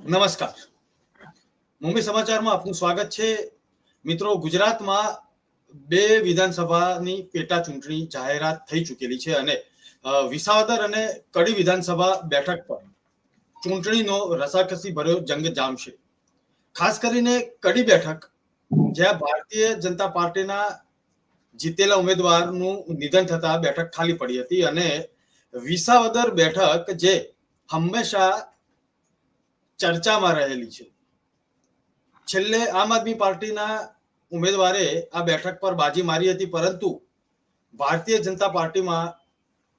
નમસ્કાર. મુંબઈ સમાચારમાં આપનું સ્વાગત છે. મિત્રો, ગુજરાતમાં બે વિધાનસભાની પેટા ચૂંટણી જાહેરાત થઈ ચૂકેલી છે અને વિસાવદર અને કડી વિધાનસભા બેઠક પર ચૂંટણીનો રસાકસી ભર્યો જંગ જામશે ખાસ કરીને કડી બેઠક, જ્યાં ભારતીય જનતા પાર્ટીના જીતેલા ઉમેદવારનું નિધન થતા બેઠક ખાલી પડી હતી અને વિસાવદર બેઠક જે હંમેશા ચર્ચામાં રહેલી છે. છેલ્લે આમ આદમી પાર્ટીના ઉમેદવારે આ બેઠક પર બાજી મારી હતી, પરંતુ ભારતીય જનતા પાર્ટીમાં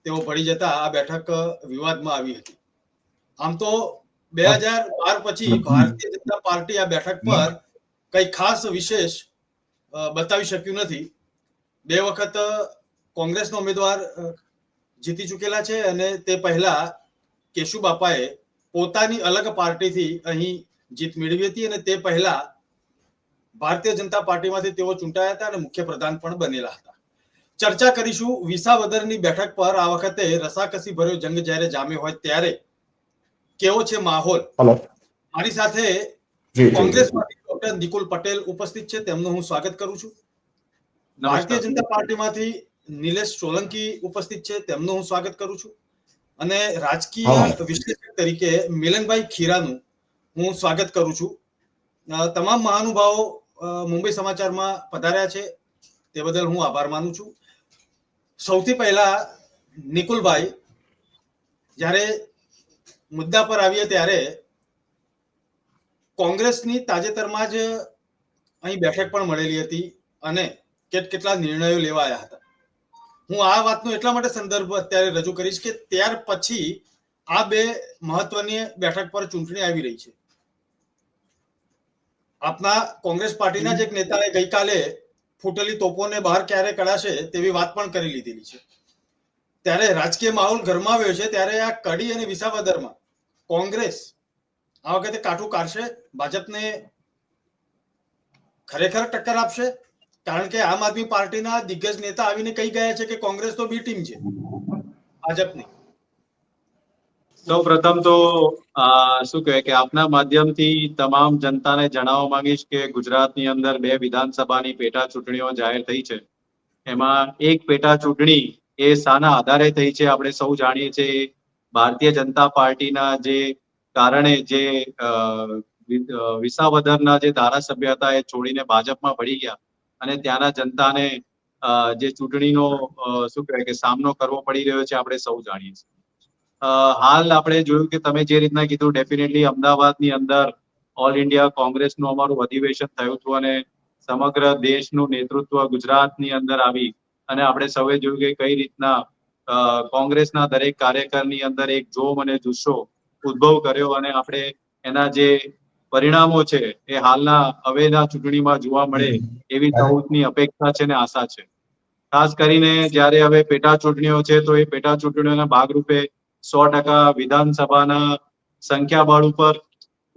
તેઓ ભળી જતા આ બેઠક વિવાદમાં આવી હતી. આમ તો બે હજાર બાર પછી ભારતીય જનતા પાર્ટી આ બેઠક પર કઈ ખાસ વિશેષ બતાવી શક્યું નથી. બે વખત કોંગ્રેસનો ઉમેદવાર જીતી ચૂકેલા છે અને તે પહેલા કેશુ બાપાએ પોતાની અલગ પાર્ટીથી અહીં જીત મેળવી હતી અને તે પહેલા ભારતીય જનતા પાર્ટીમાંથી તેઓ ચૂંટાયા હતા અને મુખ્ય પ્રધાન પણ બનેલા હતા. ચર્ચા કરીશું વિસાવદરની બેઠક પર આ વખતે રસાકસી ભર્યો જંગ જ્યારે જામ્યો હોય ત્યારે કેવો છે માહોલ? મારી સાથે કોંગ્રેસ ડોક્ટર નિકુલ પટેલ ઉપસ્થિત છે તેમનું હું સ્વાગત કરું છું. ભારતીય જનતા પાર્ટીમાંથી નિલેશ સોલંકી ઉપસ્થિત છે તેમનું હું સ્વાગત કરું છું. અને રાજકીય વિશ્લેષક તરીકે મિલનભાઈ ખીરાનું હું સ્વાગત કરું છું. તમામ મહાનુભાવો મુંબઈ સમાચારમાં પધાર્યા છે. તે બદલ હું આભાર માનું છું. સૌથી પહેલા નિકુલભાઈ જ્યારે મુદ્દા પર આવીએ ત્યારે કોંગ્રેસની તાજેતરમાં જ અહીં બેઠક પણ મળેલી હતી અને કેટ કેટલા નિર્ણયો લેવાયા હતા. હું આ વાતનો એટલા માટે સંદર્ભ અત્યારે રજૂ કરીશ કે ત્યાર પછી આ બે મહત્વની બેઠક પર ચૂંટણી આવી રહી છે. આપના કોંગ્રેસ પાર્ટીના જ એક નેતાએ ગઈકાલે ફૂટેલી તોપોને બહાર ક્યારે કડાશે તેવી વાત પણ કરી લીધેલી છે. ત્યારે રાજકીય માહોલ ગરમાવ્યો છે, ત્યારે આ કડી અને વિસાવદરમાં કોંગ્રેસ આ વખતે કાઠું કાઢશે, ભાજપને ખરેખર ટક્કર આપશે કારણ કે આમ આદમી પાર્ટીના દિગ્ગજ નેતા આવીને કહી ગયા છે કે કોંગ્રેસ તો બી ટીમ છે. ભાજપની. સૌ પ્રથમ તો શું કહેવાય કે આપના માધ્યમથી તમામ જનતાને જણાવવા માંગીશ કે ગુજરાતની અંદર બે વિધાનસભાની પેટા ચૂંટણીઓ જાહેર થઈ છે. એમાં એક પેટા ચૂંટણી એ શાના આધારે થઈ છે. આપણે સૌ જાણીએ છીએ ભારતીય જનતા પાર્ટીના જે કારણે જે વિસાવદરના જે ધારાસભ્ય હતા એ છોડીને ભાજપમાં ભળી ગયા. અને ત્યાંના જનતાને જે ચૂંટણીનો શું કહેવાય કે સામનો કરવો પડી રહ્યો છે, આપણે સૌ જાણીએ છીએ. હાલ આપણે જોયું કે તમે જે રીતના કીધું, ડેફિનેટલી અમદાવાદની અંદર ઓલ ઇન્ડિયા કોંગ્રેસનું અમારું અધિવેશન થયું હતું અને સમગ્ર દેશનું નેતૃત્વ ગુજરાતની અંદર આવી અને આપણે સૌએ જોયું કે કઈ રીતના કોંગ્રેસના દરેક કાર્યકરની અંદર એક જોમ અને જુસ્સો ઉદ્ભવ કર્યો અને આપણે એના જે પરિણામો છે એ હાલના હવેના ચૂંટણીમાં જોવા મળે એવી સૌની અપેક્ષા છે ને આશા છે. ખાસ કરીને જ્યારે હવે પેટા ચૂંટણીઓ છે તો એ પેટા ચૂંટણીઓના ભાગરૂપે સો ટકા વિધાનસભાના સંખ્યાબળ ઉપર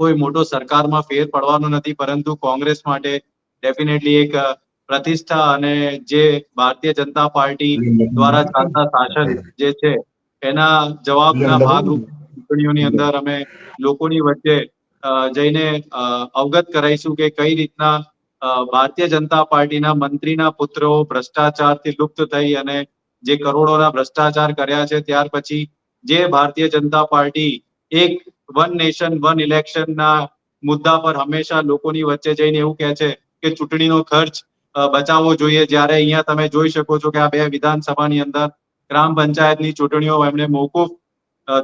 કોઈ મોટો સરકારમાં ફેર પડવાનો નથી પરંતુ કોંગ્રેસ માટે ડેફિનેટલી એક પ્રતિષ્ઠા અને જે ભારતીય જનતા પાર્ટી દ્વારા ચાલતા શાસન જે છે એના જવાબના ભાગરૂપે ચૂંટણીઓની અંદર અમે લોકોની વચ્ચે જઈને અવગત કરાઈશું કે કઈ રીતના ભારતીય જનતા પાર્ટીના મંત્રીના પુત્રો ભ્રષ્ટાચારથી લુપ્ત થઈ અને જે કરોડોના ભ્રષ્ટાચાર કર્યા છે, ત્યાર પછી જે ભારતીય જનતા પાર્ટી એક વન નેશન, વન ઇલેક્શનના મુદ્દા પર હંમેશા લોકોની વચ્ચે જઈને એવું કહે છે કે ચૂંટણીનો ખર્ચ બચાવવો જોઈએ. જ્યારે અહીંયા તમે જોઈ શકો છો કે આ બે વિધાનસભાની અંદર ગ્રામ પંચાયતની ચૂંટણીઓ એમણે મોકૂફ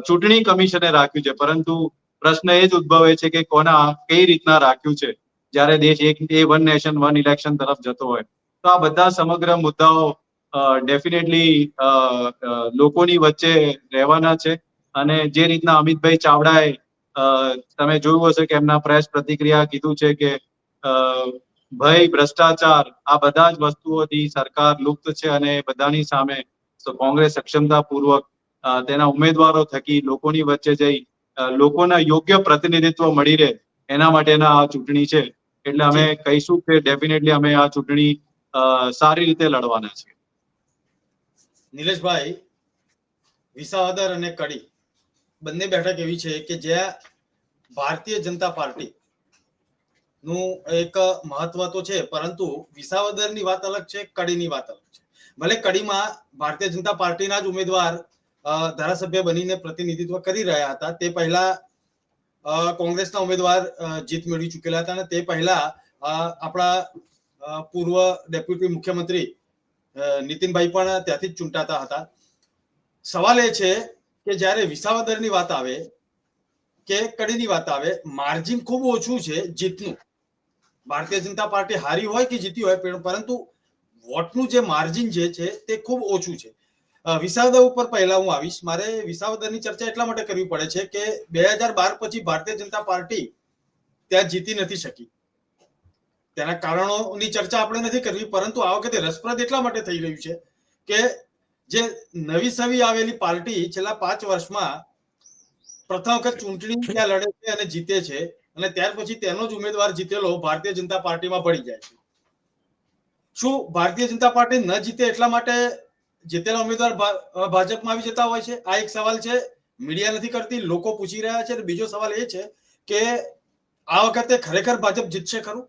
ચૂંટણી કમિશને રાખ્યું છે. પરંતુ પ્રશ્ન એ જ ઉદ્ભવે છે કે કોના કઈ રીતના રાખ્યું છે? જ્યારે દેશ એક, એ વન નેશન, વન ઇલેક્શન તરફ જતો હોય. તો આ બધા સમગ્ર મુદ્દાઓ ડેફિનેટલી લોકોની વચ્ચે રહેવાના છે. અને જે રીતના અમિતભાઈ ચાવડાએ તમે જોયું હશે કે એમના પ્રેસ પ્રતિક્રિયા કીધું છે કે ભય, ભ્રષ્ટાચાર, આ બધા જ વસ્તુઓથી સરકાર લુપ્ત છે અને બધાની સામે કોંગ્રેસ સક્ષમતાપૂર્વક તેના ઉમેદવારો થકી લોકોની વચ્ચે જઈ લોકોના યોગ્ય પ્રતિનિધિત્વ મળી રહે એના માટેના આ ચૂંટણી છે. એટલે અમે કહીશું કે ડેફિનેટલી અમે આ ચૂંટણી સારી રીતે લડવાના છીએ. નિલેશભાઈ વિસાવદર અને કડી બંને બેઠક એવી છે કે જ્યાં ભારતીય જનતા પાર્ટી નું એક મહત્વ તો છે પરંતુ વિસાવદરની વાત અલગ છે કડીની વાત અલગ છે. ભલે કડીમાં ભારતીય જનતા પાર્ટીના જ ઉમેદવાર ધારાસભ્ય બનીને પ્રતિનિધિત્વ કરી રહ્યા હતા. તે પહેલા કોંગ્રેસના ઉમેદવાર જીત મેળવી ચૂકેલા હતા અને તે પહેલા આપણા પૂર્વ ડેપ્યુટી મુખ્યમંત્રી નીતિનભાઈ પણ ત્યાંથી જ ચૂંટાતા હતા. સવાલ એ છે કે જ્યારે વિસાવદરની વાત આવે, કે કડીની વાત આવે, માર્જિન ખૂબ ઓછું છે જીતનું. ભારતીય જનતા પાર્ટી હારી હોય કે જીતી હોય પરંતુ વોટનું જે માર્જિન જે છે, તે ખૂબ ઓછું છે. વિસાવદર ઉપર પહેલા હું આવીશ. મારે વિસાવદરની ચર્ચા એટલા માટે કરવી પડે છે કે બે હજાર બાર પછી ભારતીય જનતા પાર્ટી ત્યાં જીતી નથી શકી. તેના કારણોની ચર્ચા આપણે નથી કરવી, પરંતુ આ વખતે રસપ્રદ એટલા માટે થઈ રહ્યું છે કે જે નવી સવી આવેલી પાર્ટી છેલ્લા પાંચ વર્ષમાં પ્રથમ વખત ચૂંટણી ત્યાં લડે છે અને જીતે છે અને ત્યાર પછી તેનો જ ઉમેદવાર જીતેલો ભારતીય જનતા પાર્ટીમાં પડી જાય છે. શું ભારતીય જનતા પાર્ટી ન જીતે એટલા માટે જીતેલા ઉમેદવાર ભાજપમાં આવી જતા હોય છે, આ એક સવાલ છે, મીડિયા નથી કરતી, લોકો પૂછી રહ્યા છે, બીજો સવાલ એ છે કે આ વખતે ખરેખર ભાજપ જીતશે ખરું?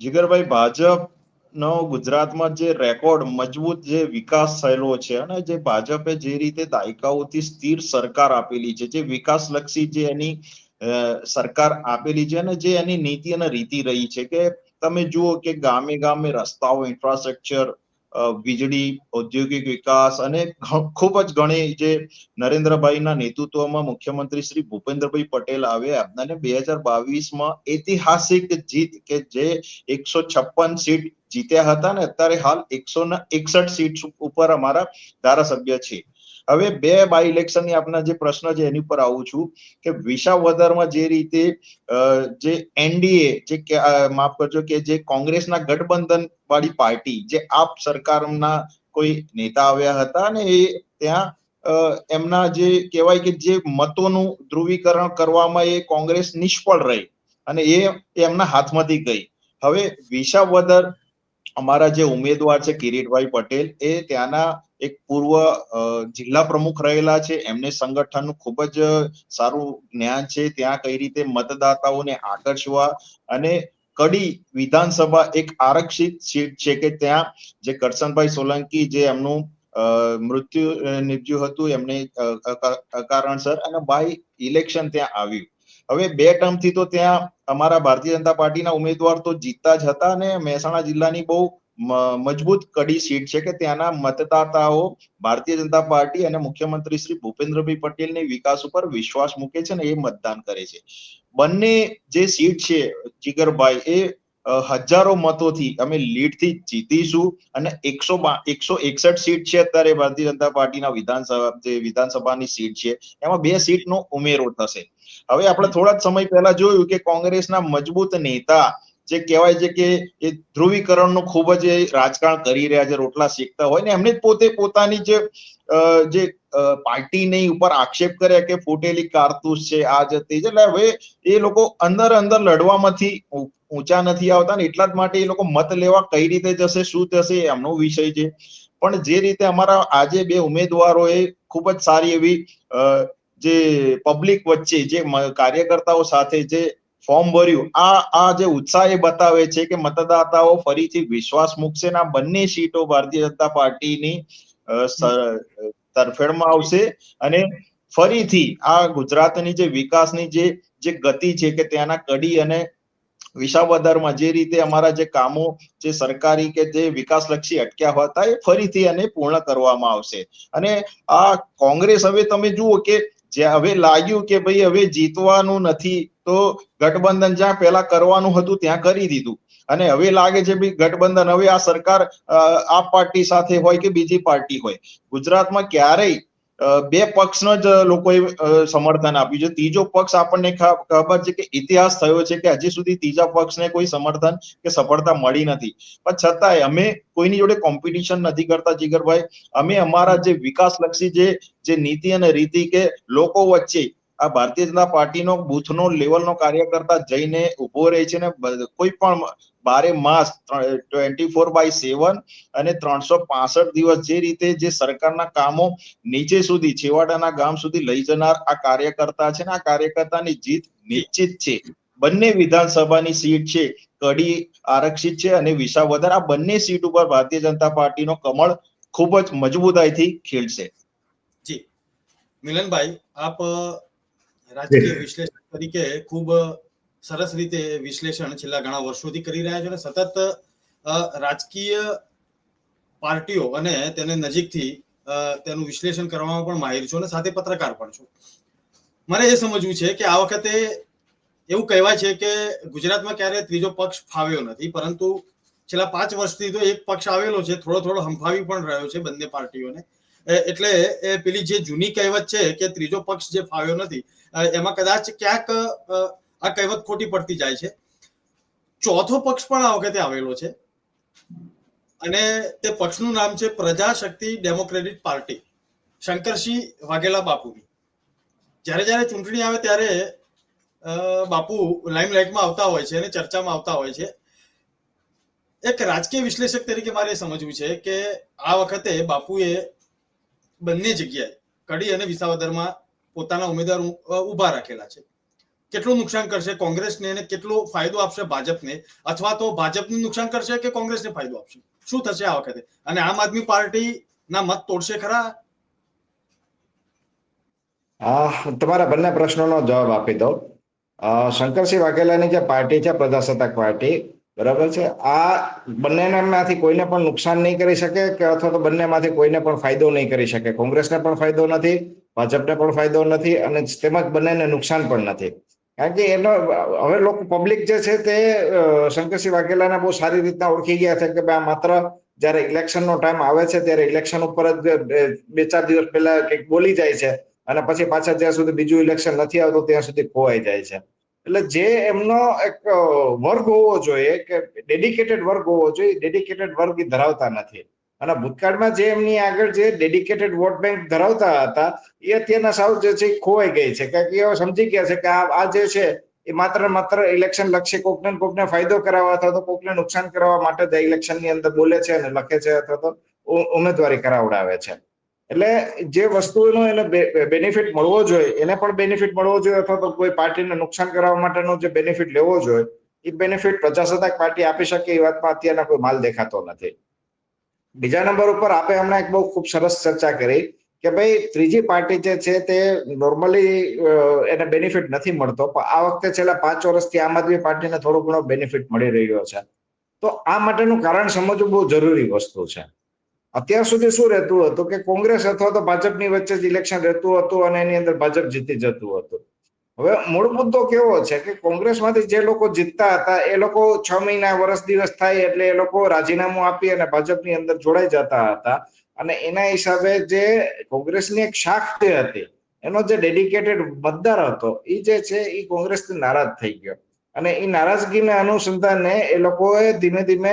જીગરભાઈ, ભાજપનો ગુજરાતમાં જે રેકોર્ડ, મજબૂત જે વિકાસ થયેલો છે અને જે ભાજપે જે રીતે દાયકાઓથી સ્થિર સરકાર આપેલી છે, જે વિકાસલક્ષી જે એની સરકાર આપેલી છે અને જે એની નીતિ અને રીતિ રહી છે કે તમે જુઓ કે ગામે ગામે રસ્તાઓ ઇન્ફ્રાસ્ટ્રક્ચર વીજળી, ઔદ્યોગિક વિકાસ અને ખૂબ જ ઘણી જે નરેન્દ્રભાઈના નેતૃત્વમાં મુખ્યમંત્રી શ્રી ભૂપેન્દ્રભાઈ પટેલ આવ્યા અને બે હજાર બાવીસમાં ઐતિહાસિક જીત કે જે એકસો છપ્પન સીટ જીત્યા હતા ને અત્યારે હાલ એકસો ને એકસઠ સીટ ઉપર અમારા ધારાસભ્ય છે. હવે બે બાય ઇલેક્શનની આપના જે પ્રશ્ન છે એની ઉપર આવું છું કે વિસાવદરમાં જે રીતે જે એનડીએ જે માફ કરજો કે જે કોંગ્રેસના ગઠબંધન વાળી પાર્ટી જે આપ સરકારના કોઈ નેતા આવ્યા હતા અને એ ત્યાં એમના જે કહેવાય કે જે મતોનું ધ્રુવીકરણ કરવામાં એ કોંગ્રેસ નિષ્ફળ રહી અને એ એમના હાથમાંથી ગઈ. હવે વિસાવદર અમારા જે ઉમેદવાર છે, કિરીટભાઈ પટેલ, એ ત્યાંના એક પૂર્વ જિલ્લા પ્રમુખ રહેલા છે. એમને સંગઠનનું ખૂબ જ સારું જ્ઞાન છે. ત્યાં કઈ રીતે મતદાતાઓને આકર્ષવા અને કડી વિધાનસભા એક આરક્ષિત સીટ છે કે ત્યાં જે કરશનભાઈ સોલંકી જે એમનું મૃત્યુ નિપજ્યું હતું, એમને, અ- અને બાય ઇલેક્શન ત્યાં આવ્યું. હવે બે ટર્મથી તો ત્યાં અમારા ભારતીય જનતા પાર્ટીના ઉમેદવાર તો જીતતા જ હતા અને મહેસાણા જિલ્લાની બહુ મજબૂત કડી સીટ છે કે ત્યાંના મતદાતાઓ ભારતીય જનતા પાર્ટી અને મુખ્યમંત્રી શ્રી ભૂપેન્દ્રભાઈ પટેલની વિકાસ ઉપર વિશ્વાસ મૂકે છે ને એ મતદાન કરે છે. બંને જે સીટ છે જીગરભાઈ, એ હજારો મતોથી અમે લીડથી જીતીશું અને એકસો એકસો એકસઠ સીટ છે અત્યારે ભારતીય જનતા પાર્ટીના વિધાનસભા, જે વિધાનસભાની સીટ છે, એમાં બે સીટનો ઉમેરો થશે. હવે આપણે થોડા જ સમય પહેલા જોયું કે કોંગ્રેસના મજબૂત નેતા જે કહેવાય છે કે એ ધ્રુવીકરણનું ખૂબ જ એ રાજકારણ કરી રહ્યા છે રોટલા શેકતા હોય ને એમને પોતે પોતાની જે જે પાર્ટીની ઉપર આક્ષેપ કર્યા કે ફૂટેલી કારતૂસ છે આ જ. તે એટલે હવે એ લોકો અંદર અંદર લડવામાંથી ઊંચા નથી આવતા ને એટલા જ માટે એ લોકો મત લેવા કઈ રીતે જશે શું થશે એમનો વિષય છે. પણ જે રીતે અમારા આજે બે ઉમેદવારોએ ખૂબ જ સારી એવી જે પબ્લિક વચ્ચે જે કાર્યકર્તાઓ સાથે જે ફોર્મ ભર્યું, આ આ જે ઉત્સાહ એ બતાવે છે કે મતદાતાઓ ફરીથી વિશ્વાસ મૂકશે આ બંને સીટો ભારતીય જનતા પાર્ટીની તરફેણમાં આવશે અને ફરીથી આ ગુજરાતની જે વિકાસની જે જે ગતિ છે કે ત્યાંના કડી અને વિસાવદરમાં જે રીતે અમારા જે કામો જે સરકારી કે જે વિકાસલક્ષી અટક્યા હતા એ ફરીથી એને પૂર્ણ કરવામાં આવશે. અને આ કોંગ્રેસ હવે તમે જુઓ કે જે હવે લાગ્યું કે ભાઈ હવે જીતવાનું નથી, તો ગઠબંધન જ્યાં પહેલા કરવાનું હતું ત્યાં કરી દીધું. અને હવે લાગે છે ભાઈ ગઠબંધન હવે આ સરકાર આ પાર્ટી સાથે હોય કે બીજી પાર્ટી હોય. ગુજરાતમાં ક્યારેય બે પક્ષનો જ લોકોએ સમર્થન આપ્યું છે. ત્રીજો પક્ષ આપણને ખબર છે કે ઇતિહાસ થયો છે કે હજી સુધી ત્રીજા પક્ષને કોઈ સમર્થન કે સફળતા મળી નથી. પણ છતાંય અમે કોઈની જોડે કોમ્પિટિશન નથી કરતા, જીગરભાઈ. અમે અમારા જે વિકાસલક્ષી જે જે નીતિ અને રીતિ કે લોકો વચ્ચે આ ભારતીય જનતા પાર્ટીનો બૂથનો લેવલનો કાર્યકર્તા જઈને ઊભો રહે છે ને કોઈ પણ બારે માસ ટ્વેન્ટી ફોર બાય સેવન અને ત્રણસો પાસઠ દિવસ જે રીતે જે સરકારના કામો નીચે સુધી છેવાડાના ગામ સુધી લઈ જનાર આ કાર્યકર્તા છે ને આ કાર્યકર્તાની જીત નિશ્ચિત છે. બંને વિધાનસભાની સીટ છે કડી આરક્ષિત છે અને વિસાવદર. આ બંને સીટ ઉપર ભારતીય જનતા પાર્ટીનો કમળ ખૂબ જ મજબૂતાઈથી ખીલશે. જી. મિલનભાઈ આપ રાજકીય વિશ્લેષક તરીકે ખૂબ સરસ રીતે વિશ્લેષણ છેલ્લા ઘણા વર્ષોથી કરી રહ્યા છો અને સતત રાજકીય પાર્ટીઓ અને તેને નજીકથી તેનું વિશ્લેષણ કરવામાં પણ માહિર છો અને સાથે પત્રકાર પણ છો. મારે એ સમજવું છે કે આ વખતે એવું કહેવાય છે કે ગુજરાતમાં ક્યારે ત્રીજો પક્ષ ફાવ્યો નથી, પરંતુ છેલ્લા પાંચ વર્ષથી તો એક પક્ષ આવેલો છે, થોડો થોડો હંફાવી પણ રહ્યો છે બંને પાર્ટીઓને. એટલે પેલી જે જૂની કહેવત છે કે ત્રીજો પક્ષ જે ફાવ્યો નથી એમાં કદાચ ક્યાંક આ કહેવત ખોટી પડતી જાય છે. ચોથો પક્ષ પણ આ વખતે આવેલો છે. અને તે પક્ષનું નામ છે પ્રજાશક્તિ ડેમોક્રેટિક પાર્ટી. શંકરસિંહ વાઘેલા બાપુની. જ્યારે જ્યારે ચૂંટણી આવે ત્યારે બાપુ લાઇમલાઇટમાં આવતા હોય છે અને ચર્ચામાં આવતા હોય છે. એક રાજકીય વિશ્લેષક તરીકે મારે સમજવું છે કે આ વખતે બાપુએ બંને જગ્યાએ કડી અને વિસાવદરમાં પોતાના ઉમેદવાર ઊભા રાખેલા છે. કેટલું નુકસાન કરશે કોંગ્રેસને અને કેટલો ફાયદો આપશે ભાજપને? અથવા તો ભાજપને નુકસાન કરશે કે કોંગ્રેસને ફાયદો આપશે? શું થશે આ વખતે? અને આમ આદમી પાર્ટી ના મત તોડશે ખરા? હા, તમારા બંને પ્રશ્નોનો જવાબ આપી દો શંકરસિંહ વાઘેલાની જે પાર્ટી છે, પ્રજાસત્તાક પાર્ટી, બરાબર છે? આ બંનેમાંથી કોઈને પણ નુકસાન નહીં કરી શકે કે અથવા તો બંનેમાંથી કોઈને પણ ફાયદો નહીં કરી શકે? કોંગ્રેસને પણ ફાયદો નથી, ભાજપને પણ ફાયદો નથી અને તેમજ બંનેને નુકસાન પણ નથી. કારણ કે એનો હવે લોકો પબ્લિક જે છે તે શંકરસિંહ વાઘેલાને બહુ સારી રીતના ઓળખી ગયા છે કે ભાઈ આ માત્ર જ્યારે ઇલેક્શનનો ટાઈમ આવે છે ત્યારે ઇલેક્શન ઉપર જ બે- ચાર દિવસ પહેલા કંઈક બોલી જાય છે અને પછી પાછા જ્યાં સુધી બીજું ઇલેક્શન નથી આવતું ત્યાં સુધી ખોવાઈ જાય છે. એટલે જે એમનો એક વર્ગ હોવો જોઈએ કે ડેડિકેટેડ વર્ગ હોવો જોઈએ ડેડિકેટેડ વર્ગ ધરાવતા નથી. અને ભૂતકાળમાં જે એમની આગળ જે ડેડિકેટેડ વોટ બેંક ધરાવતા હતા, એ અત્યારના સાવ જે છે ખોવાઈ ગઈ છે. કારણ કે એ સમજી ગયા છે કે આ જે છે, એ માત્ર માત્ર ઇલેક્શન લક્ષી કોકને કોકને ફાયદો કરાવવા અથવા તો કોકને નુકસાન કરવા માટે જ ઇલેક્શનની અંદર બોલે છે અને લખે છે અથવા તો ઉમેદવારી કરાવડાવે છે. એટલે જે વસ્તુનો એને બેનિફિટ મળવો જોઈએ, એને પણ બેનિફિટ મળવો જોઈએ અથવા તો કોઈ પાર્ટીને નુકસાન કરાવવા માટેનો જે બેનિફિટ લેવો જોઈએ, એ બેનિફિટ પ્રજાસત્તાક પાર્ટી આપી શકે એ વાતમાં અત્યારના કોઈ માલ દેખાતો નથી. બીજા નંબર ઉપર આપે હમણાં એક બહુ ખૂબ સરસ ચર્ચા કરી કે ભાઈ ત્રીજી પાર્ટી જે છે તે નોર્મલી એને બેનિફિટ નથી મળતો. પણ આ વખતે છેલ્લા પાંચ વર્ષથી આમ આદમી પાર્ટીને થોડો ઘણો બેનિફિટ મળી રહ્યો છે. તો આ માટેનું કારણ સમજવું બહુ જરૂરી વસ્તુ છે. અત્યાર સુધી શું રહેતું હતું કે કોંગ્રેસ અથવા તો ભાજપની વચ્ચે જ ઇલેક્શન રહેતું હતું અને એની અંદર ભાજપ જીતી જતું હતું. હવે મૂળ મુદ્દો કેવો છે કે કોંગ્રેસમાંથી જે લોકો જીતતા હતા, એ લોકો છ મહિના વર્ષ દિવસ થાય એટલે એ લોકો રાજીનામું આપી અને ભાજપની અંદર જોડાઈ જતા હતા. અને એના હિસાબે જે કોંગ્રેસની એક શાખ જે હતી, એનો જે ડેડિકેટેડ મતદાર હતો એ જે છે એ કોંગ્રેસથી નારાજ થઈ ગયો. અને એ નારાજગીના અનુસંધાને એ લોકોએ ધીમે ધીમે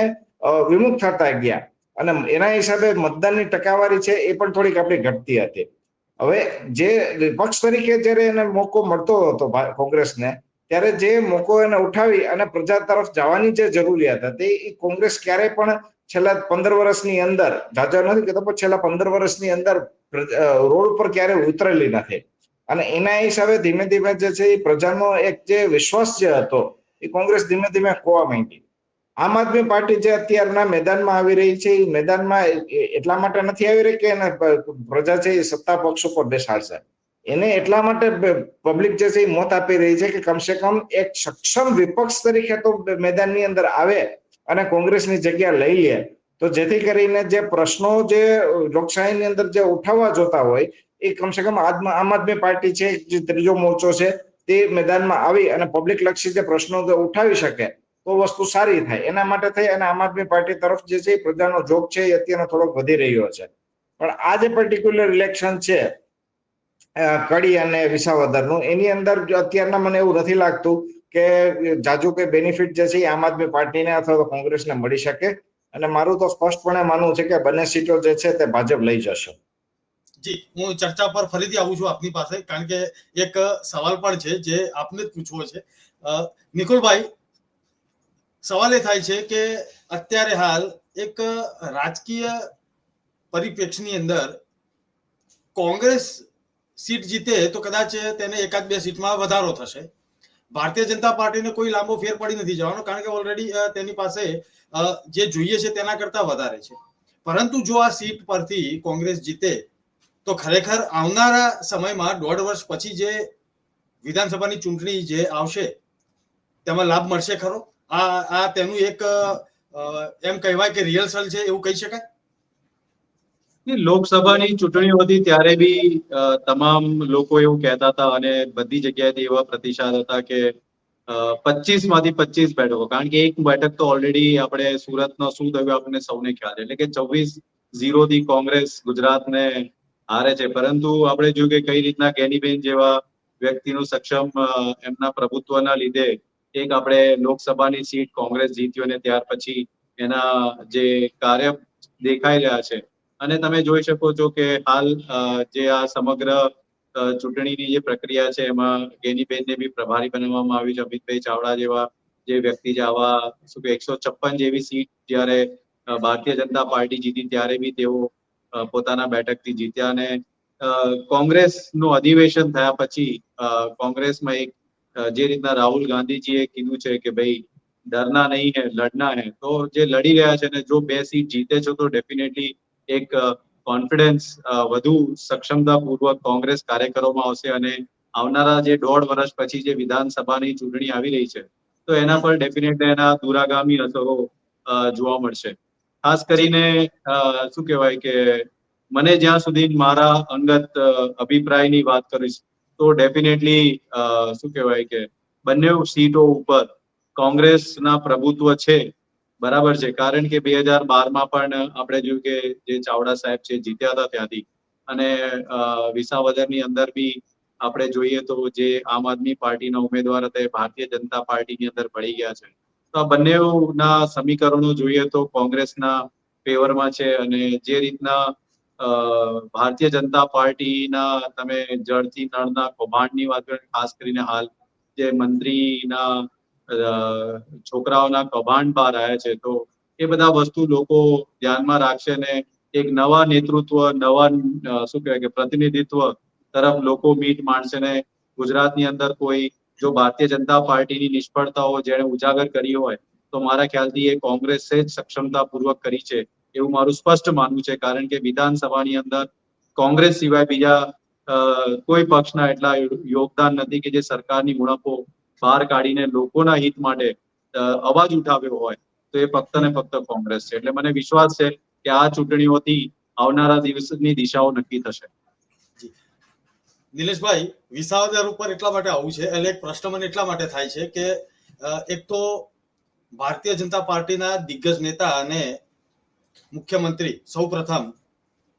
વિમુખ થતા ગયા. અને એના હિસાબે મતદાનની ટકાવારી છે એ પણ થોડીક આપણી ઘટતી હતી. હવે જે વિપક્ષ તરીકે જ્યારે એને મોકો મળતો હતો કોંગ્રેસને, ત્યારે જે મોકો એને ઉઠાવી અને પ્રજા તરફ જવાની જે જરૂરિયાત હતી, એ કોંગ્રેસ ક્યારેય પણ છેલ્લા પંદર વર્ષની અંદર, જાજા નથી કહેતો, પણ છેલ્લા પંદર વર્ષની અંદર રોડ ઉપર ક્યારેય ઉતરેલી નથી. અને એના હિસાબે ધીમે ધીમે જે છે એ પ્રજાનો એક જે વિશ્વાસ જે હતો, એ કોંગ્રેસ ધીમે ધીમે ખોવા માંડી. આમ આદમી પાર્ટી જે અત્યારના મેદાનમાં આવી રહી છે, એ મેદાનમાં એટલા માટે નથી આવી રહી કે એને પ્રજા છે એ સત્તા પક્ષ ઉપર બેસાડશે? એને એટલા માટે પબ્લિક જે છે એ મત આપી રહી છે કે કમસે કમ એક સક્ષમ વિપક્ષ તરીકે તો મેદાનની અંદર આવે અને કોંગ્રેસની જગ્યા લઈ લે. તો જેથી કરીને જે પ્રશ્નો જે લોકશાહીની અંદર જે ઉઠાવવા જોતા હોય, એ કમસે કમ આમ આદમી પાર્ટી છે, જે ત્રીજો મોરચો છે, તે મેદાનમાં આવી અને પબ્લિક લક્ષી જે પ્રશ્નો ઉઠાવી શકે તો વસ્તુ સારી થાય. એના માટે થઈ અને આમ આદમી પાર્ટી તરફ જે છે એ પ્રજાનો જોગ છે એ અત્યારે થોડોક વધી રહ્યો છે. પણ આ જે પર્ટિક્યુલર ઇલેક્શન છે કડી અને વિસાવદરનું, એની અંદર અત્યારના મને એવું નથી લાગતું કે જાજુ કે બેનિફિટ જે છે એ આમ આદમી પાર્ટીને અથવા તો કોંગ્રેસને મળી શકે. અને મારું તો સ્પષ્ટપણે માનવું છે કે બંને સીટો જે છે તે ભાજપ લઈ જશે. જી, હું ચર્ચા પર ફરીથી આવું છું આપની પાસે, કારણ કે એક સવાલ પણ છે જે આપને જ પૂછવો છે. નિકુલભાઈ સવાલ એ થાય છે કે અત્યારે હાલ એક રાજકીય પરિપ્રેક્ષની અંદર કોંગ્રેસ સીટ જીતે તો કદાચ તેને એકાદ બે સીટમાં વધારો થશે. ભારતીય જનતા પાર્ટીને કોઈ લાંબો ફેર પડી નથી જવાનો, કારણ કે ઓલરેડી તેની પાસે જે જોઈએ છે તેના કરતા વધારે છે. પરંતુ જો આ સીટ પરથી કોંગ્રેસ જીતે, તો ખરેખર આવનારા સમયમાં દોઢ વર્ષ પછી જે વિધાનસભાની ચૂંટણી જે આવશે, તેમાં લાભ મળશે ખરો? આ આ તેનું એક એમ કહેવાય કે રિહર્સલ છે, એવું કહી શકાય? લોકસભાની ચૂંટણીઓ હતી ત્યારે બી તમામ લોકો એવું કહેતા હતા અને બધી જગ્યાએથી એવા પ્રતિસાદ હતા કે પચીસમાંથી પચીસ બેઠકો. કારણ કે એક બેઠક તો ઓલરેડી આપણે સુરતનો શું થયું આપણને સૌને ખ્યાલ એટલે કે ચોવીસ ઝીરો થી કોંગ્રેસ ગુજરાતને હારે છે. પરંતુ આપણે જોયું કે કઈ રીતના કેનીબેન જેવા વ્યક્તિનું સક્ષમ એમના પ્રભુત્વના લીધે એક આપણે લોકસભાની સીટ કોંગ્રેસ જીત્યો ને ત્યાર પછી એના જે કાર્ય દેખાઈ રહ્યા છે. અને તમે જોઈ શકો છો કે હાલ જે આ સમગ્ર ચૂંટણીની જે પ્રક્રિયા છે, એમાં ગેનીબેનને બી પ્રભારી બનાવવામાં આવી છે. અમિતભાઈ ચાવડા જેવા જે વ્યક્તિ જે આવા શું કે એકસો છપ્પન જેવી સીટ જ્યારે ભારતીય જનતા પાર્ટી જીતી ત્યારે બી તેઓ પોતાના બેઠકથી જીત્યા અને કોંગ્રેસનું અધિવેશન થયા પછી કોંગ્રેસમાં એક જે રીતના રાહુલ ગાંધીજીએ કીધું છે કે ભાઈ, ડરના નહીં હે, લડના હે, તો જે લડી રહ્યા છે ને, જો બે સીટ જીતે છો, તો ડેફિનેટલી એક કોન્ફિડન્સ વધુ સક્ષમતા પૂર્વક કોંગ્રેસ કાર્યકરોમાં આવશે અને આવનારા જે દોઢ વર્ષ પછી જે વિધાનસભાની ચૂંટણી આવી રહી છે, તો એના પર ડેફિનેટલી એના દૂરાગામી અસરો જોવા મળશે. ખાસ કરીને શું કહેવાય કે, મને જ્યાં સુધી મારા અંગત અભિપ્રાયની વાત કરીશ તો ડેફિનેટલી શું કહેવાય કે બંને સીટો ઉપર કોંગ્રેસના પ્રભુત્વ છે. બરાબર છે. કારણ કે બે હજાર બારમાં પણ આપણે જોયું કે જે ચાવડા સાહેબ છે જીત્યા હતા ત્યાંથી. અને વિસાવદરની અંદર બી આપણે જોઈએ તો જે આમ આદમી પાર્ટીના ઉમેદવાર હતા એ ભારતીય જનતા પાર્ટીની અંદર ભળી ગયા છે. તો આ બંનેના સમીકરણો જોઈએ તો કોંગ્રેસના ફેવરમાં છે અને જે રીતના ભારતીય જનતા પાર્ટીના તમે જળથી નળના કૌભાંડની વાત કરો, ખાસ કરીને હાલ જે મંત્રીના છોકરાઓના કૌભાંડ બહાર આવ્યા છે, તો એ બધા વસ્તુ લોકો ધ્યાનમાં રાખશે ને એક નવા નેતૃત્વ, નવા શું કહેવાય કે પ્રતિનિધિત્વ તરફ લોકો મીટ માણશે ને ગુજરાતની અંદર કોઈ જો ભારતીય જનતા પાર્ટીની નિષ્ફળતાઓ જેણે ઉજાગર કરી હોય, તો મારા ખ્યાલથી એ કોંગ્રેસે જ સક્ષમતાપૂર્વક કરી છે. એવું મારું સ્પષ્ટ માનવું છે, કારણ કે વિધાનસભાની અંદર કોંગ્રેસ સિવાય બીજા કોઈ પક્ષના એટલા યોગદાન નથી કે જે સરકારની ઉણપો બહાર કાઢીને લોકોના હિત માટે અવાજ ઉઠાવ્યો હોય, તો એ ફક્ત ને ફક્ત કોંગ્રેસ છે. એટલે મને વિશ્વાસ છે કે આ ચૂંટણીઓથી આવનારા દિવસની દિશાઓ નક્કી થશે. નિલેશભાઈ, વિસાવદર ઉપર એટલા માટે આવું છે, એટલે એક પ્રશ્ન મને એટલા માટે થાય છે કે એક તો ભારતીય જનતા પાર્ટીના દિગ્ગજ નેતા અને મુખ્યમંત્રી સૌપ્રથમ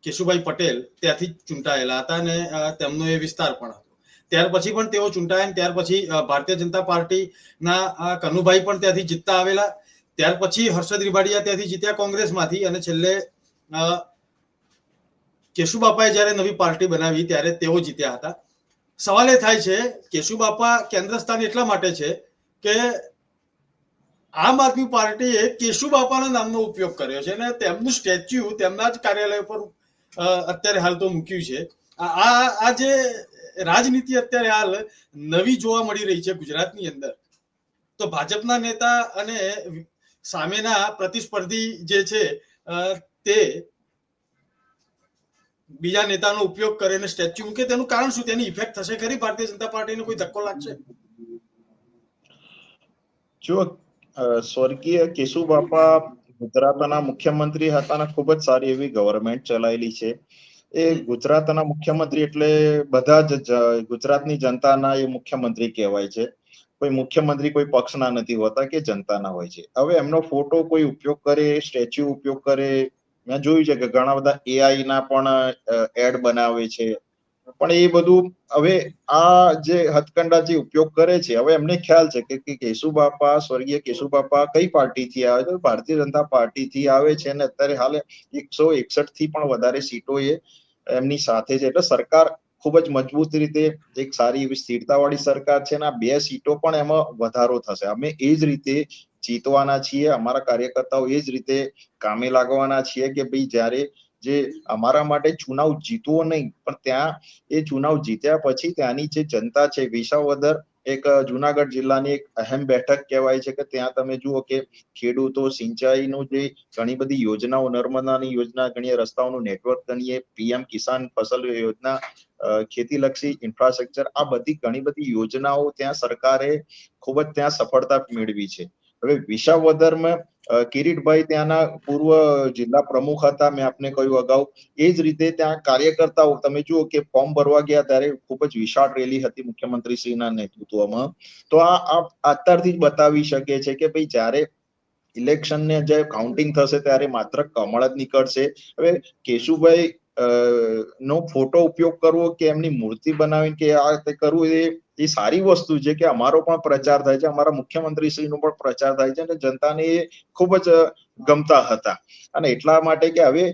કેશુભાઈ પટેલ ત્યાંથી ચૂંટાયેલા હતા અને તેમનો એ વિસ્તાર પણ હતો. ત્યાર પછી પણ તેઓ ચૂંટાયા ત્યાર પછી ભારતીય જનતા પાર્ટીના કનુભાઈ પણ ત્યાંથી જીતતા આવેલા. ત્યાર પછી હર્ષદ રિભાડિયા ત્યાંથી જીત્યા કોંગ્રેસમાંથી અને છેલ્લે કેશુબાપાએ જ્યારે નવી પાર્ટી બનાવી ત્યારે તેઓ જીત્યા હતા. સવાલ એ થાય છે, કેશુબાપા કેન્દ્ર સ્થાન એટલા માટે છે કે આમ આદમી પાર્ટીએ કેશુબાપાના નામનો ઉપયોગ કર્યો છે અને તેમનું સ્ટેચ્યુ તેમના જ કાર્યાલય પર અત્યારે હાલ તો મૂક્યું છે. આ- આ જે રાજનીતિ અત્યારે હાલ નવી જોવા મળી રહી છે ગુજરાતની અંદર. તો ભાજપના નેતા અને સામેના પ્રતિસ્પર્ધી જે છે તે બીજા નેતાનો ઉપયોગ કરીને સ્ટેચ્યુ મૂકે. તેનું કારણ શું? તેની ઇફેક્ટ થશે ખરી? ભારતીય જનતા પાર્ટીને કોઈ ધક્કો લાગશે? જો સ્વર્ગીય કેશુબાપા ગુજરાતના મુખ્યમંત્રી હતા અને ખૂબ જ સારી એવી ગવર્મેન્ટ ચલાવેલી છે. એ ગુજરાતના મુખ્યમંત્રી એટલે બધા જ જ- ગુજરાતની જનતાના એ મુખ્યમંત્રી કહેવાય છે. કોઈ મુખ્યમંત્રી કોઈ પક્ષના નથી હોતા કે જનતાના હોય છે. હવે એમનો ફોટો કોઈ ઉપયોગ કરે સ્ટેચ્યુ ઉપયોગ કરે મેં જોયું છે કે ઘણા બધા એઆઈ ના પણ એડ બનાવે છે. પણ એ બધું હવે આ જે હથકંડા જે ઉપયોગ કરે છે, હવે એમને ખ્યાલ છે કે કેશુ કેશુબાપા સ્વર્ગીય કેશુબાપા કઈ પાર્ટીથી આવે છે? ભારતીય જનતા પાર્ટીથી આવે છે અને અત્યારે હાલ એકસો એકસઠથી પણ વધારે સીટો એ એમની સાથે છે. એટલે સરકાર ખૂબ જ મજબૂત રીતે એક સારી એવી સ્થિરતાવાળી સરકાર છે અને આ બે સીટો પણ એમાં વધારો થશે. અમે એ જ રીતે જીતવાના છીએ, અમારા કાર્યકર્તાઓ એ જ રીતે કામે લાગવાના છીએ કે ભાઈ જ્યારે જે અમારા માટે ચુનાવ જીતવો નહીં, પણ ત્યાં એ ચુનાવ જીત્યા પછી ત્યાંની જે જનતા છે, વિસાવદર એક, જુનાગઢ જિલ્લાની એક અહેમ બેઠક કહેવાય છે કે ત્યાં તમે જુઓ કે ખેડૂતો, સિંચાઈનું જે ઘણી બધી યોજનાઓ, નર્મદાની યોજના ગણીએ રસ્તાઓનું નેટવર્ક ગણીએ, પીએમ કિસાન ફસલ યોજના ખેતીલક્ષી ઇન્ફ્રાસ્ટ્રક્ચર આ બધી ઘણી બધી યોજનાઓ ત્યાં સરકારે ખૂબ જ ત્યાં સફળતા મેળવી છે. હવે વિસાવદરમાં કિરીટભાઈ ત્યાંના પૂર્વ જિલ્લા પ્રમુખ હતા, મેં આપને કહ્યું અગાઉ. એ જ રીતે ત્યાં કાર્યકર્તાઓ, તમે જુઓ કે ફોર્મ ભરવા ગયા ત્યારે ખૂબ જ વિશાળ રેલી હતી મુખ્યમંત્રી શ્રીના નેતૃત્વમાં. તો આ અત્યારથી જ બતાવી શકે છે કે ભાઈ જ્યારે ઇલેક્શન ને જે કાઉન્ટિંગ થશે ત્યારે માત્ર કમળ જ નીકળશે. હવે કેશુભાઈ નો ફોટો ઉપયોગ કરવો કે એમની મૂર્તિ બનાવીને કે આ રીતે કરવું એ એ સારી વસ્તુ છે કે અમારો પણ પ્રચાર થાય છે, અમારા મુખ્યમંત્રી શ્રીનો પણ પ્રચાર થાય છે અને જનતાને એ ખૂબ જ ગમતા હતા. અને એટલા માટે કે હવે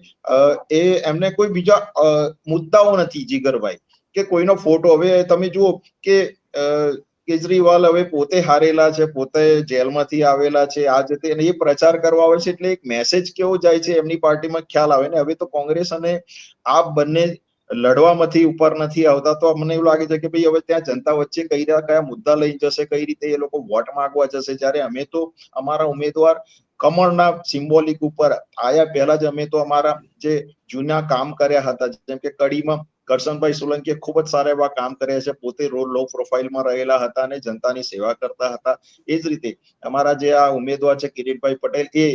એ એમને કોઈ બીજા મુદ્દાઓ નથી જીગરભાઈ. કે કોઈનો ફોટો, હવે તમે જુઓ કે કેજરીવાલ હવે પોતે હારેલા છે, પોતે જેલમાંથી આવેલા છે, આ જતે અને એ પ્રચાર કરવા આવે છે એટલે એક મેસેજ કેવો જાય છે એમની પાર્ટીમાં ખ્યાલ આવે ને હવે તો કોંગ્રેસ અને આપ બંને લડવામાંથી ઉપર નથી આવતા. તો મને એવું લાગે છે કે ભાઈ હવે ત્યાં જનતા વચ્ચે કઈ રીતે કયા મુદ્દા લઈ જશે, કઈ રીતે એ લોકો વોટ માંગવા જશે? જ્યારે અમે તો અમારા ઉમેદવાર કમળના સિમ્બોલિક ઉપર આયા પહેલા જ અમે તો અમારા જે જૂના કામ કર્યા હતા, જેમ કે કડીમાં કરશનભાઈ સોલંકીએ ખૂબ જ સારા એવા કામ કર્યા છે. પોતે રોલ લો પ્રોફાઇલમાં રહેલા હતા અને જનતાની સેવા કરતા હતા. એ જ રીતે અમારા જે આ ઉમેદવાર છે કિરીટભાઈ પટેલ, એ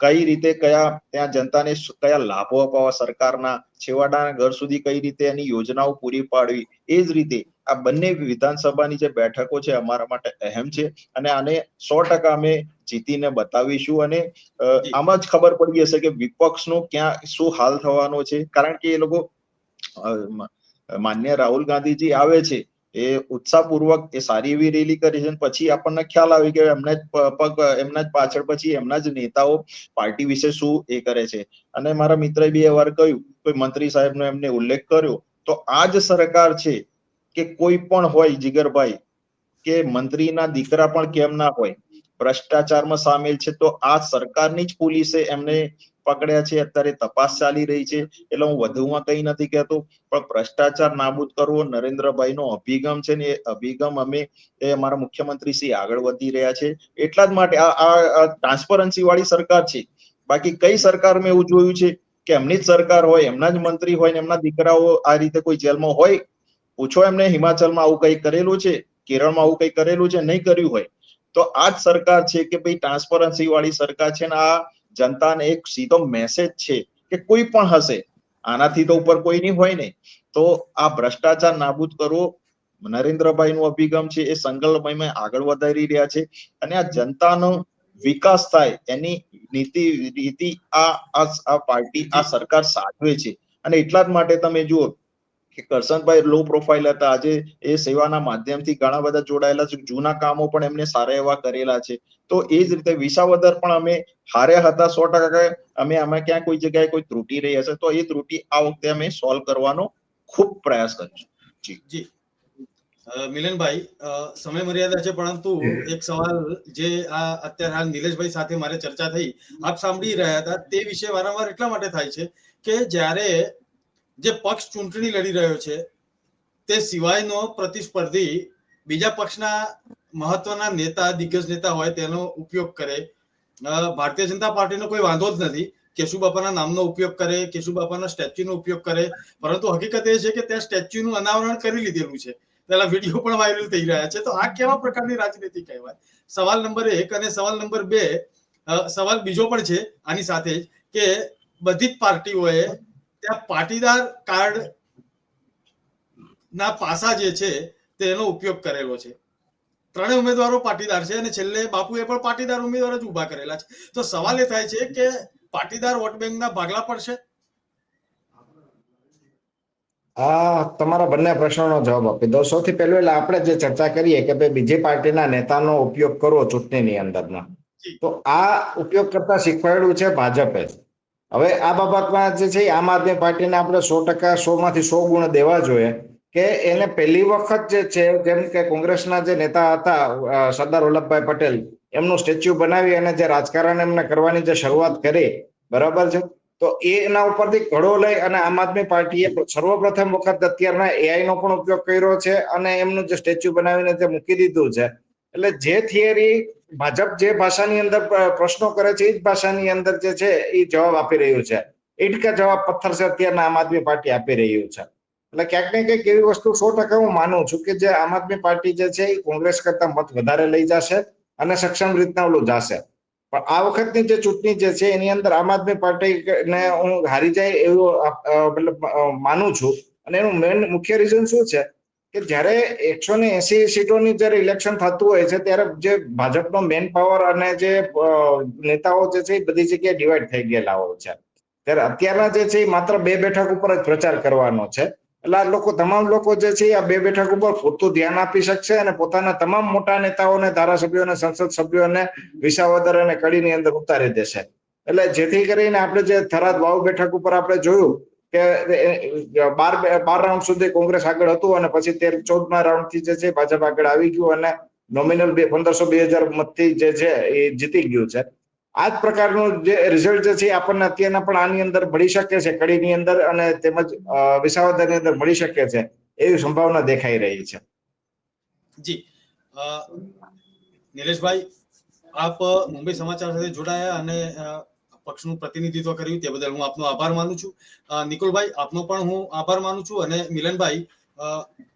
કઈ રીતે કયા ત્યાં જનતાને કયા લાભો અપાવવા સરકારના છેવાડાના ઘર સુધી કઈ રીતે એની યોજનાઓ પૂરી પાડવી? એ જ રીતે આ બંને વિધાનસભાની જે બેઠકો છે અમારા માટે અહેમ છે અને આને સો ટકા અમે જીતીને બતાવીશું અને આમાં જ ખબર પડી જશે કે વિપક્ષનો ક્યાં શું હાલ થવાનો છે. કારણ કે એ લોકો માન્ય રાહુલ ગાંધીજી આવે છે. એ ઉત્સાહપૂર્વક એ સારી એવી રેલી કરી છે પછી આપણને ખ્યાલ આવી કે એમના જ પગ, એમના જ પાછળ પછી એમના જ નેતાઓ પાર્ટી વિશે શું એ કરે છે. અને મારા મિત્રએ બે વાર કહ્યું કોઈ મંત્રી સાહેબનો એમને ઉલ્લેખ કર્યો, તો આ જ સરકાર છે કે કોઈ પણ હોય જીગરભાઈ, કે મંત્રીના દીકરા પણ કેમ ના હોય, ભ્રષ્ટાચારમાં સામેલ છે, તો આ સરકારની જ પોલીસે એમને પકડ્યા છે, અત્યારે તપાસ ચાલી રહી છે, એટલે હું વધુમાં કઈ નથી કહેતો, પણ ભ્રષ્ટાચાર નાબૂદ કરવો નરેન્દ્રભાઈનો અભિગમ છે ને એ અભિગમ અમે અમારા મુખ્યમંત્રી શ્રી આગળ વધી રહ્યા છે, એટલા જ માટે આ ટ્રાન્સપરન્સી વાળી સરકાર છે. બાકી કઈ સરકારમાં એવું જોયું છે કે એમની જ સરકાર હોય, એમના જ મંત્રી હોય ને એમના દીકરાઓ આ રીતે કોઈ જેલમાં હોય? પૂછો એમને, હિમાચલમાં આવું કઈ કરેલું છે? કેરળમાં આવું કઈ કરેલું છે? નહીં કર્યું હોય. તો આ જ સરકાર છે કે ભાઈ ટ્રાન્સપરન્સી વાળી સરકાર છે ને આ જનતાને એક સીધો મેસેજ છે કે કોઈ પણ હશે, આનાથી તો ઉપર કોઈ નહીં હોય ને, તો આ ભ્રષ્ટાચાર નાબૂદ કરવો નરેન્દ્રભાઈ નું અભિગમ છે, એ સંકલ્પમય આગળ વધારી રહ્યા છે અને આ જનતાનો વિકાસ થાય એની નીતિ રીતિ આ આ પાર્ટી, આ સરકાર સાચવે છે. અને એટલા જ માટે તમે જુઓ કે કરશનભાઈ લો પ્રોફાઇલ હતા. આજે એ સેવાના માધ્યમથી ઘણા બધા જોડાયેલા છે. જૂના કામો પણ એમને સારા એવા કરેલા છે. તો એ જ રીતે વિસાવદર પણ અમે હાર્યા હતા. સો ટકા અમે આમાં ક્યાં કોઈ જગ્યાએ કોઈ ત્રુટી રહી હશે તો એ ત્રુટી આ વખતે અમે સોલ્વ કરવાનો ખૂબ પ્રયાસ કરીશું. જી. અ, મિલનભાઈ સમય મર્યાદા છે પરંતુ એક સવાલ જે આ અત્યારે હાલ નિલેશભાઈ સાથે મારે ચર્ચા થઈ આપ સાંભળી રહ્યા હતા તે વિશે વારંવાર એટલા માટે થાય છે કે જ્યારે જે પક્ષ ચૂંટણી લડી રહ્યો છે, તે સિવાયનો પ્રતિસ્પર્ધી બીજા પક્ષના મહત્વના નેતા, દિગ્ગજ નેતા હોય તેનો ઉપયોગ કરે. ભારતીય જનતા પાર્ટીનો કોઈ વાંધો જ નથી કેશુબાપાના નામનો ઉપયોગ કરે, કેશુબાપાના સ્ટેચ્યુનો ઉપયોગ કરે. પરંતુ હકીકત એ છે કે ત્યાં સ્ટેચ્યુનું અનાવરણ કરી લીધેલું છે. પેલા વીડિયો પણ વાયરલ થઈ રહ્યા છે. તો આ કેવા પ્રકારની રાજનીતિ કહેવાય? સવાલ નંબર એક અને સવાલ નંબર બે સવાલ બીજો પણ છે આની સાથે જ કે બધી જ પાર્ટીઓએ ત્યાં પાટીદાર કાર્ડ ના પાસા જે છે તેનો ઉપયોગ કરેલો છે. ત્રણેય ઉમેદવારો પાટીદાર છે અને છેલ્લે બાપુએ પણ પાટીદાર ઉમેદવાર જ ઊભા કરેલા છે. તો સવાલ એ થાય છે કે પાટીદાર વોટ બેંકના ભાગલા પડશે હા તમારા બંને પ્રશ્નોનો જવાબ આપી દો સૌથી પહેલું એટલે આપણે જે ચર્ચા કરીએ કે ભાઈ બીજી પાર્ટીના નેતાનો ઉપયોગ કરવો ચૂંટણીની અંદરમાં. તો આ ઉપયોગ કરતા શીખવાડ્યું છે ભાજપે. હવે આ બાબતમાં જે છે આમ આદમી પાર્ટીને આપણે સો ટકા સો માંથી સો ગુણ દેવા જોઈએ કે એને પહેલી વખત જે છે, જેમ કે કોંગ્રેસના જે નેતા હતા સરદાર વલ્લભભાઈ પટેલ, એમનું સ્ટેચ્યુ બનાવી અને જે રાજકારણ એમને કરવાની જે શરૂઆત કરી, બરાબર છે? તો એના ઉપરથી ઘડો લઈ અને આમ આદમી પાર્ટીએ સર્વપ્રથમ વખત અત્યારના એઆઈ નો પણ ઉપયોગ કર્યો છે અને એમનું જે સ્ટેચ્યુ બનાવીને જે મૂકી દીધું છે એટલે જે થિયરી ભાજપ જે ભાષાની અંદર પ્રશ્નો કરે છે, એ જ ભાષાની અંદર જે છે, એ જવાબ આપી રહ્યું છે. ઈટકા જવાબ પથ્થર છે, અત્યારના આમ આદમી પાર્ટી આપી રહ્યું છે. એટલે ક્યાંક ને ક્યાંક એવી વસ્તુ સો ટકા હું માનું છું કે જે આમ આદમી પાર્ટી જે છે, એ કોંગ્રેસ કરતા મત વધારે લઈ જશે અને સક્ષમ રીતના ઓલું જશે. પણ આ વખતની જે ચૂંટણી જે છે, એની અંદર આમ આદમી પાર્ટી ને હું હારી જાય એવું મતલબ માનું છું. અને એનું મેન મુખ્ય રીઝન શું છે? કે જ્યારે એકસો ને એસી સીટોની જ્યારે ઇલેક્શન થતું હોય છે, ત્યારે જે ભાજપનો મેન પાવર અને જે નેતાઓ જે છે, એ બધી જગ્યાએ ડિવાઈડ થઈ ગયેલા હોય છે. ત્યારે અત્યારના જે છે, એ માત્ર બે બેઠક ઉપર જ પ્રચાર કરવાનો છે. એટલે આ લોકો, તમામ લોકો જે છે આ બે બેઠક ઉપર પૂરતું ધ્યાન આપી શકશે અને પોતાના તમામ મોટા નેતાઓને ધારાસભ્યોને સંસદ સભ્યોને વિસાવદર અને કડીની અંદર ઉતારી દેશે. એટલે જેથી કરીને આપણે જે થરાદ વાવ બેઠક ઉપર આપણે જોયું કે બાર બાર રાઉન્ડ સુધી કોંગ્રેસ આગળ હતું અને પછી તેર, ચૌદમા રાઉન્ડથી જે છે ભાજપ આગળ આવી ગયું અને નોમિનલ બે, પંદરસો બે હજાર મતથી જે છે એ જીતી ગયું છે. આ જ પ્રકારનું જે રિઝલ્ટ જે છે આપણને અત્યારના પણ આની અંદર મળી શકે છે, કડીની અંદર અને તેમજ વિસાવદરની અંદર મળી શકે છે એવી સંભાવના દેખાઈ રહી છે. જી. નિલેશભાઈ, આપ મુંબઈ સમાચાર સાથે જોડાયા અને પક્ષનું પ્રતિનિધિત્વ કર્યું, તે બદલ હું આપનો આભાર માનું છું. નિકુલભાઈ, આપનો પણ હું આભાર માનું છું અને મિલનભાઈ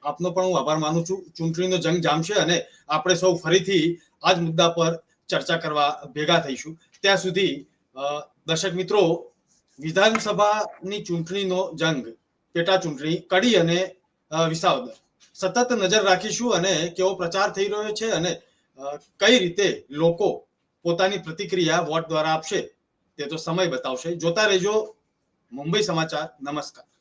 આપનો પણ હું આભાર માનું છું. ચૂંટણીનો જંગ જામશે અને આપણે સૌ ફરીથી આ જ મુદ્દા પર ચર્ચા કરવા ભેગા થઈશું. ત્યાં સુધી દર્શક મિત્રો, વિધાનસભાની ચૂંટણીનો જંગ, પેટા ચૂંટણી, કડી અને વિસાવદ સતત નજર રાખીશું અને કેવો પ્રચાર થઈ રહ્યો છે અને કઈ રીતે લોકો પોતાની પ્રતિક્રિયા વોટ દ્વારા આપશે તે સમય બતાવશે. જોતા રહેજો. મુંબઈ સમાચાર. નમસ્કાર.